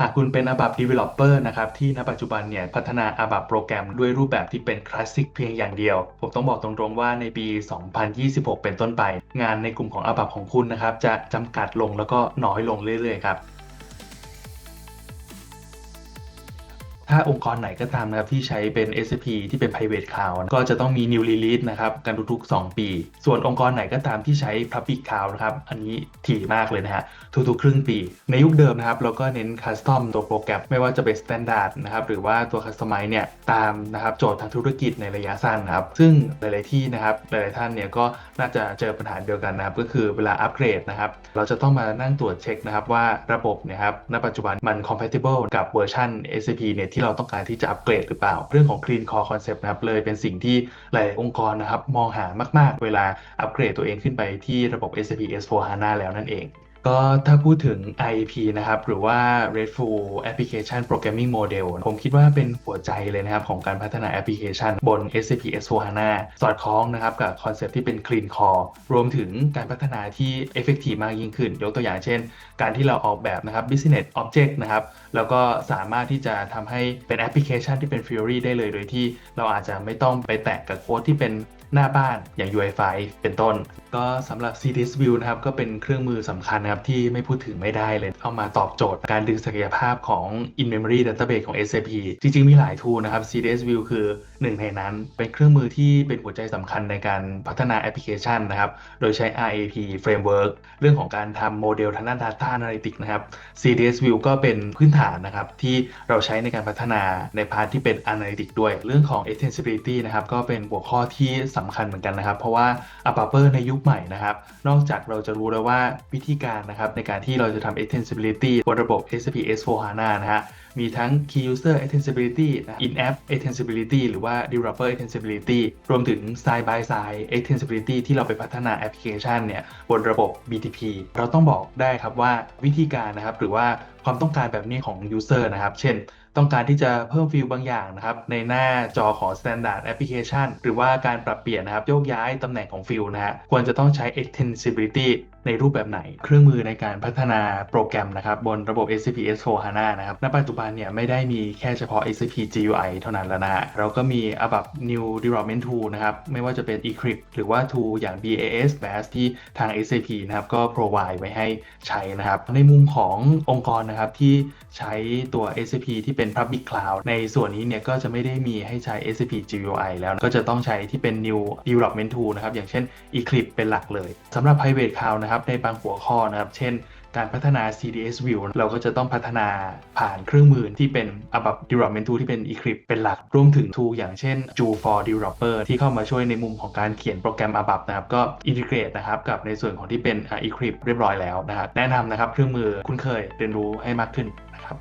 หากคุณเป็น ABAP Developer นะครับที่ณปัจจุบันเนี่ยพัฒนา ABAP โปรแกรมด้วยรูปแบบที่เป็นคลาสสิกเพียงอย่างเดียว ผมต้องบอกตรงๆว่าในปี 2026 เป็นต้นไป งานในกลุ่มของ ABAP ของคุณนะครับจะจำกัดลงแล้วก็น้อยลงเรื่อยๆครับ ถ้าองค์กรไหนก็ตามนะครับที่ใช้เป็น SAP ที่เป็น private cloud ก็จะต้องมี new release นะครับกันทุก ๆ 2 ปี ส่วนองค์กรไหนก็ตามที่ใช้ public cloud นะครับอันนี้ถี่มากเลยนะฮะทุกๆ ครึ่งปี ในยุคเดิมนะครับเราก็เน้น custom ตัวโปรแกรมไม่ว่าจะเป็น standard นะครับหรือว่าตัว customize เนี่ยตามนะครับโจทย์ทางธุรกิจในระยะสั้นนะครับซึ่งหลายๆที่นะครับหลายๆท่านเนี่ยก็น่าจะเจอปัญหาเดียวกันนะครับก็คือเวลาอัปเกรดนะครับเราจะต้องมานั่งตรวจเช็คนะครับว่าระบบเนะครับณปัจจุบันมัน compatible กับเวอร์ชัน SAP เนี่ยที่เราต้องการที่จะอัปเกรดหรือเปล่า เรื่องของ clean core concept นะครับเลยเป็นสิ่งที่หลายองค์กรนะครับมองหามาก ๆ เวลาอัปเกรดตัวเองขึ้นไปที่ระบบ SAP S4HANA แล้วนั่นเอง ก็ถ้าพูดถึง IAP นะครับ หรือว่า RESTful Application Programming Model ผมคิดว่าเป็นหัวใจเลยนะครับ ของการพัฒนาแอปพลิเคชันบน SAP S4HANA สอดคล้องนะครับ กับคอนเซปที่เป็น Clean Core รวมถึงการพัฒนาที่ Effective มากยิ่งขึ้น ยกตัวอย่างเช่น การที่เราออกแบบนะครับ Business Object นะครับ แล้วก็สามารถที่จะทำให้เป็นแอปพลิเคชันที่เป็น Theory ได้เลย โดยที่เราอาจจะไม่ต้องไปแตะกับโค้ดที่เป็น หน้าบ้านอย่าง UI5 เป็นต้น ก็สำหรับ CDS View นะครับก็เป็นเครื่องมือสำคัญนะครับที่ไม่พูดถึงไม่ได้เลย เอามาตอบโจทย์การดึงศักยภาพของ In-Memory Database ของ SAP จริงๆ มีหลาย tool นะครับ CDS View คือหนึ่งในนั้น เป็นเครื่องมือที่เป็นหัวใจสำคัญในการพัฒนาแอปพลิเคชันนะครับ โดยใช้ RAP Framework เรื่องของการทำโมเดลทางด้าน Data Analytics นะครับ CDS View ก็เป็นพื้นฐานนะครับ ที่เราใช้ในการพัฒนาในพาร์ทที่เป็น Analytics ด้วย เรื่องของ Extensibility นะครับ ก็เป็นหัวข้อที่สำคัญเหมือนกันนะครับ เพราะว่า a p a p e r ในยุคใหม่นะครับ นอกจากเราจะรู้แล้วว่าวิธีการนะครับในการที่เราจะทำ extensibility บนระบบ SAP S4HANA นะฮะมีทั้ง Key User Extensibility In-App Extensibility หรือว่า Developer Extensibility รวมถึง Side by Side Extensibility ที่เราไปพัฒนาแอปพลิเคชันเนี่ยบนระบบ BTP เราต้องบอกได้ครับว่าวิธีการนะครับหรือว่าความต้องการแบบนี้ของ User นะครับ เช่น ต้องการที่จะเพิ่มฟิลบางอย่างนะครับในหน้าจอของ Standard Application หรือว่าการปรับเปลี่ยนนะครับโยกย้ายตำแหน่งของฟิลนะฮะควรจะต้องใช้ Extensibility ในรูปแบบไหน เครื่องมือในการพัฒนาโปรแกรมนะครับบนระบบ SAP S4HANA นะครับณปัจจุบันเนี่ยไม่ได้มีแค่เฉพาะ SAP GUI เท่านั้นแล้วนะฮะเราก็มีอาแบบ New Development Tool นะครับไม่ว่าจะเป็น Eclipse หรือว่า Tool อย่าง BAS BAS ที่ทาง SAP นะครับก็ provide ไว้ให้ใช้นะครับในมุมขององค์กรนะครับที่ใช้ตัว SAP ที่เป็น Public Cloud ในส่วนนี้เนี่ยก็จะไม่ได้มีให้ใช้ SAP GUI แล้วก็จะต้องใช้ที่เป็น New Development Tool นะครับอย่างเช่น Eclipse เป็นหลักเลยสำหรับ Private Cloud นะครับในบางหัวข้อนะครับเช่นการพัฒนา CDS View เราก็จะต้องพัฒนาผ่านเครื่องมือที่เป็น ABAP Development Tool ที่เป็น Eclipse เป็นหลัก รวมถึง tool อย่างเช่น j u for Developer ที่เข้ามาช่วยในมุมของการเขียนโปรแกรม ABAP นะครับ ก็ integrate นะครับกับในส่วนของที่เป็น Eclipse เรียบร้อยแล้วนะครับ แนะนำนะครับเครื่องมือคุ้นเคยเรียนรู้ให้มากขึ้นนะครับ